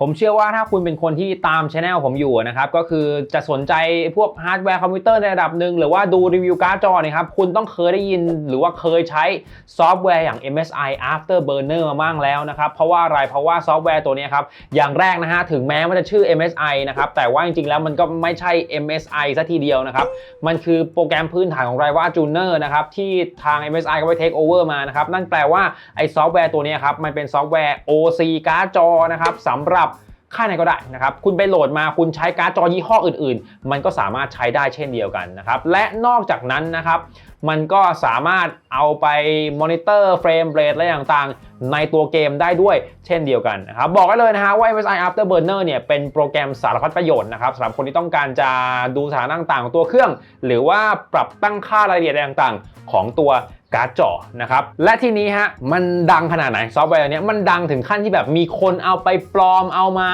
ผมเชื่อว่าถ้าคุณเป็นคนที่ตามช anel ผมอยู่นะครับ ก็คือจะสนใจพวกฮาร์ดแวร์คอมพิวเตอร์ในระดับหนึ่งหรือว่าดูรีวิวการ์ดจอเนี่ยครับ คุณต้องเคยได้ยินหรือว่าเคยใช้ซอฟต์แวร์อย่าง MSI Afterburner มาบ้างแล้วนะครับ เพราะว่าอะไรเพราะว่าซอฟต์แวร์ตัวนี้ครับ อย่างแรกนะฮะ ถึงแม้มันจะชื่อ MSI นะครับ แต่ว่าจริงๆแล้วมันก็ไม่ใช่ MSI ซะทีเดียวนะครับ มันคือโปรแกรมพื้นฐานของ Riva Tuner นะครับที่ทาง MSI ก็ไป take over มานะครับนั่นแปลว่าไอ้ซอฟต์แวร์ตัวนี้ครับมันเป็นซอฟต์แวร์ OC การ์ดจอนะครับสำหรับ ค่ายไหนก็ได้นะครับ คุณไปโหลดมาคุณใช้การ์ดจอยี่ห้ออื่นๆ มันก็สามารถใช้ได้เช่นเดียวกันนะครับ และนอกจากนั้นนะครับ มันก็สามารถเอาไปมอนิเตอร์เฟรมเรทอะไรต่างๆ ในตัวเกมได้ด้วยเช่นเดียวกันนะครับ บอกไว้เลยนะฮะว่า MSI Afterburner เนี่ยเป็นโปรแกรมสารพัดประโยชน์นะครับสำหรับคนที่ต้องการจะดูสถานะต่างๆของตัวเครื่อง หรือว่าปรับตั้งค่ารายละเอียดอะไรต่างๆ ของตัว การ์ดจอนะครับ และทีนี้ฮะมันดังขนาดไหนซอฟต์แวร์เนี้ยมันดังถึงขั้นที่แบบมีคนเอาไปปลอมเอามา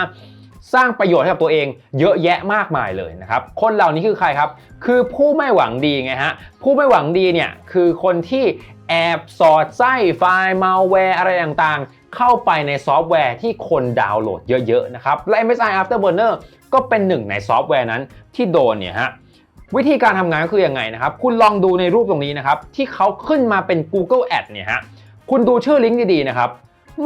สร้างประโยชน์ให้กับตัวเองเยอะแยะมากมายเลยนะครับ คนเหล่านี้คือใครครับ คือผู้ไม่หวังดีไงฮะ ผู้ไม่หวังดีเนี่ยคือคนที่แอบสอดไส้ไฟล์มาแวร์อะไรต่างๆ เข้าไปในซอฟต์แวร์ที่คนดาวน์โหลดเยอะๆนะครับ และ MSI Afterburner ก็เป็นหนึ่งในซอฟต์แวร์นั้นที่โดนเนี่ยฮะ วิธีการทำงานก็คือยังไงนะครับ คุณลองดูในรูปตรงนี้นะครับ ที่เขาขึ้นมาเป็น Google Ad เนี่ยฮะ คุณดูชื่อลิงก์ดีๆนะครับ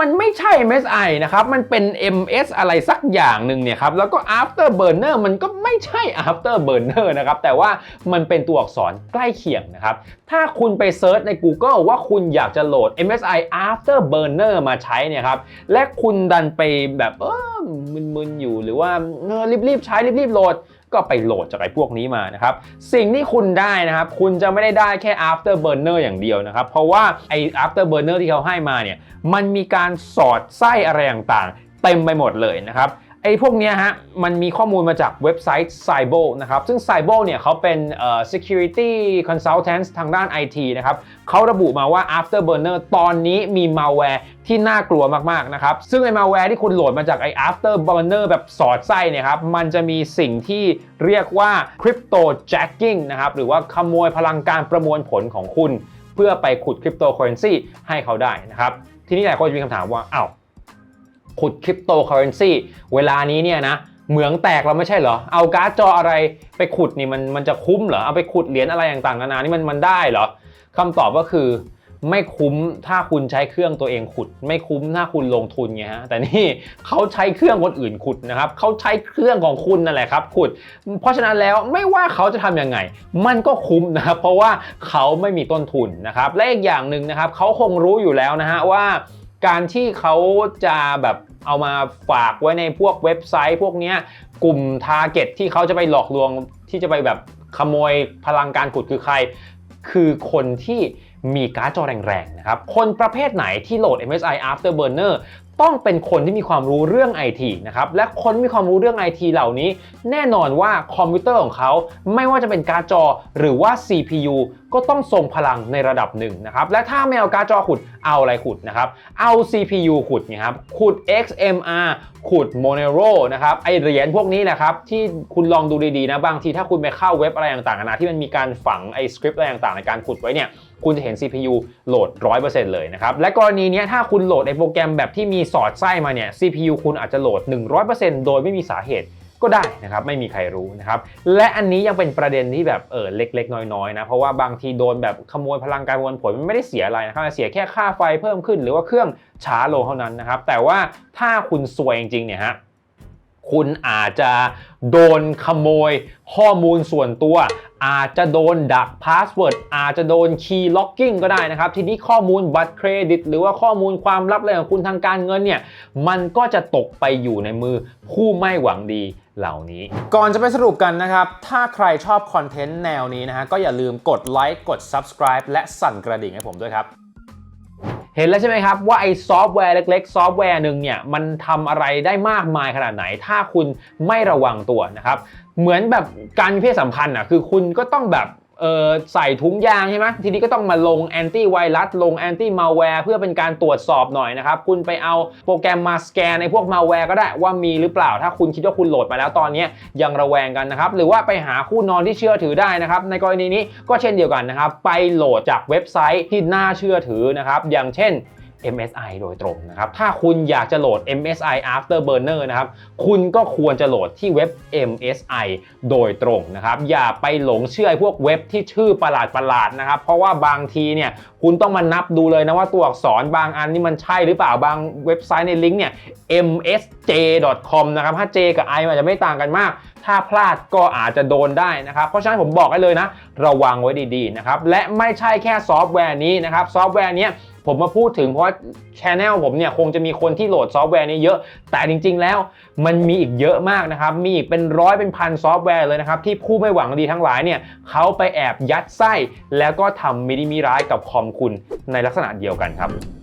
มันไม่ใช่ MSI นะครับ มันเป็น MS อะไรสักอย่างหนึ่งเนี่ยครับ แล้วก็ Afterburner มันก็ไม่ใช่ Afterburner นะครับ แต่ว่ามันเป็นตัวอักษรใกล้เคียงนะครับ ถ้าคุณไปเซิร์ชใน Google ว่าคุณอยากจะโหลด MSI Afterburner มาใช้เนี่ยครับ และคุณดันไปแบบเออมึนๆอยู่หรือว่าเออรีบๆใช้รีบๆโหลด ก็ไปโหลดจากไอ้พวกนี้มานะครับ สิ่งที่คุณได้นะครับ คุณจะไม่ได้ได้แค่ afterburner อย่างเดียวนะครับ เพราะว่าไอ้ afterburner ที่เขาให้มาเนี่ย มันมีการสอดไส้อะไรต่างๆ เต็มไปหมดเลยนะครับ อ้พวกเนี้ยฮะมันมีข้อมูลมาจากเว็บไซต์ c y b o นะครับซึ่ง c y b o เนี่ยเขาเป็นเอ่อ security consultant ทางด้าน IT นะครับเขาระบุมาว่า Afterburner ตอนนี้มี malware ที่น่ากลัวมากๆนะครับซึ่งไอ้ malware ที่คุณโหลดมาจากไอ้ Afterburner แบบสอดไส้เนี่ยครับมันจะมีสิ่งที่เรียกว่า crypto jacking นะครับหรือว่าขโมยพลังการประมวลผลของคุณ เพื่อไปขุด cryptocurrency ให้เขาได้นะครับทีนี้หลายคนจะมีคำถามว่าอ้าว ขุดคริปโตเคอเรนซีเวลานี้เนี่ยนะเหมืองแตกเราไม่ใช่เหรอ เอาการ์ดจออะไรไปขุดนี่มันมันจะคุ้มเหรอ เอาไปขุดเหรียญอะไรต่างๆนานานี่มันมันได้เหรอคำตอบก็คือไม่คุ้มถ้าคุณใช้เครื่องตัวเองขุด ไม่คุ้มถ้าคุณลงทุนไงฮะแต่นี่เขาใช้เครื่องคนอื่นขุดนะครับเขาใช้เครื่องของคุณนั่นแหละครับขุด เพราะฉะนั้นแล้วไม่ว่าเขาจะทำยังไง มันก็คุ้มนะครับเพราะว่าเขาไม่มีต้นทุนนะครับและอีกอย่างหนึ่งนะครับเขาคงรู้อยู่แล้วนะฮะว่าการที่เขาจะแบบ เอามาฝากไว้ในพวกเว็บไซต์พวกนี้กลุ่มทาร์เก็ตที่เขาจะไปหลอกลวงที่จะไปแบบขโมยพลังการขุดคือใคร คือคนที่มีการ์ดจอแรงๆนะครับ คนประเภทไหนที่โหลด MSI Afterburner ต้องเป็นคนที่มีความรู้เรื่อง IT นะครับและคนมีความรู้เรื่อง IT เหล่านี้ แน่นอนว่าคอมพิวเตอร์ของเขาไม่ว่าจะเป็นการ์ดจอหรือว่า CPU ก็ต้องทรงพลังในระดับหนึ่งนะครับและถ้าไม่เอาการ์ดจอขุดเอาอะไรขุดนะครับเอา CPU ขุดนะครับขุด XMR ขุด Monero นะครับไอเหรียญพวกนี้แหละครับที่คุณลองดูดีๆนะบางทีถ้าคุณไปเข้าเว็บอะไรต่างๆนานาที่มันมีการฝังไอสคริปต์อะไรต่างๆในการขุดไว้เนี่ย คุณจะเห็น CPU โหลด 100%เลยนะครับ และกรณีนี้ถ้าคุณโหลดไอโปรแกรมแบบที่มีสอดไส้มาเนี่ย CPU คุณอาจจะโหลด 100%โดยไม่มีสาเหตุก็ได้นะครับไม่มีใครรู้นะครับและอันนี้ยังเป็นประเด็นที่แบบเออเล็กๆ น้อยๆนะเพราะว่าบางทีโดนแบบขโมยพลังการประมวลผลมันไม่ได้เสียอะไรนะครับเสียแค่ค่าไฟเพิ่มขึ้น หรือว่าเครื่องช้าลงเท่านั้นนะครับแต่ว่าถ้าคุณซวยจริงๆเนี่ยฮะคุณอาจจะโดนขโมยข้อมูลส่วนตัว อาจจะโดนดักพาสเวิร์ดอาจจะโดนคีย์ล็อกกิ้งก็ได้นะครับ ทีนี้ข้อมูลบัตรเครดิต หรือว่าข้อมูลความลับอะไรของคุณทางการเงินเนี่ย มันก็จะตกไปอยู่ในมือผู้ไม่หวังดีเหล่านี้ ก่อนจะไปสรุปกันนะครับ ถ้าใครชอบคอนเทนต์แนวนี้นะฮะก็อย่าลืมกดไลค์กด subscribe และสั่นกระดิ่งให้ผมด้วยครับเห็นแล้วใช่ไหมครับ ว่าไอ้ซอฟต์แวร์เล็กๆ ซอฟต์แวร์หนึ่งเนี่ยมันทำอะไรได้มากมายขนาดไหน ถ้าคุณไม่ระวังตัวนะครับ เหมือนแบบการมีเพศสัมพันธ์อะคือคุณก็ต้องแบบเออใส่ถุงยางใช่ไหมทีนี้ก็ต้องมาลงแอนตี้ไวรัสลงแอนตี้มาแวร์เพื่อเป็นการตรวจสอบหน่อยนะครับ คุณไปเอาโปรแกรมมาสแกนในพวกมาแวร์ก็ได้ว่ามีหรือเปล่า ถ้าคุณคิดว่าคุณโหลดมาแล้วตอนนี้ยังระแวงกันนะครับ หรือว่าไปหาคู่นอนที่เชื่อถือได้นะครับ ในกรณีนี้ก็เช่นเดียวกันนะครับ ไปโหลดจากเว็บไซต์ที่น่าเชื่อถือนะครับ อย่างเช่น MSI โดยตรงนะครับ ถ้าคุณอยากจะโหลด MSI Afterburner นะครับ คุณก็ควรจะโหลดที่เว็บ MSI โดยตรงนะครับ อย่าไปหลงเชื่อพวกเว็บที่ชื่อประหลาดประหลาดๆนะครับ เพราะว่าบางทีเนี่ยคุณต้องมานับดูเลยนะว่าตัวอักษรบางอันนี่มันใช่หรือเปล่า บางเว็บไซต์ในลิงก์เนี่ย msj.com นะครับ ถ้า J กับ I มันอาจจะไม่ต่างกันมาก ถ้าพลาดก็อาจจะโดนได้นะครับ เพราะฉะนั้นผมบอกให้เลยนะ ระวังไว้ดีๆนะครับ และไม่ใช่แค่ซอฟต์แวร์นี้นะครับ ซอฟต์แวร์นี้ ผมมาพูดถึงเพราะว่าชแนลผมเนี่ยคงจะมีคนที่โหลดซอฟต์แวร์นี้เยอะ แต่จริง ๆ แล้วมันมีอีกเยอะมากนะครับ มีอีกเป็นร้อยเป็นพันซอฟต์แวร์เลยนะครับที่ผู้ไม่หวังดีทั้งหลายเนี่ยเขาไปแอบยัดไส้ แล้วก็ทำมินิมิร้ายกับคอมคุณในลักษณะเดียวกันครับ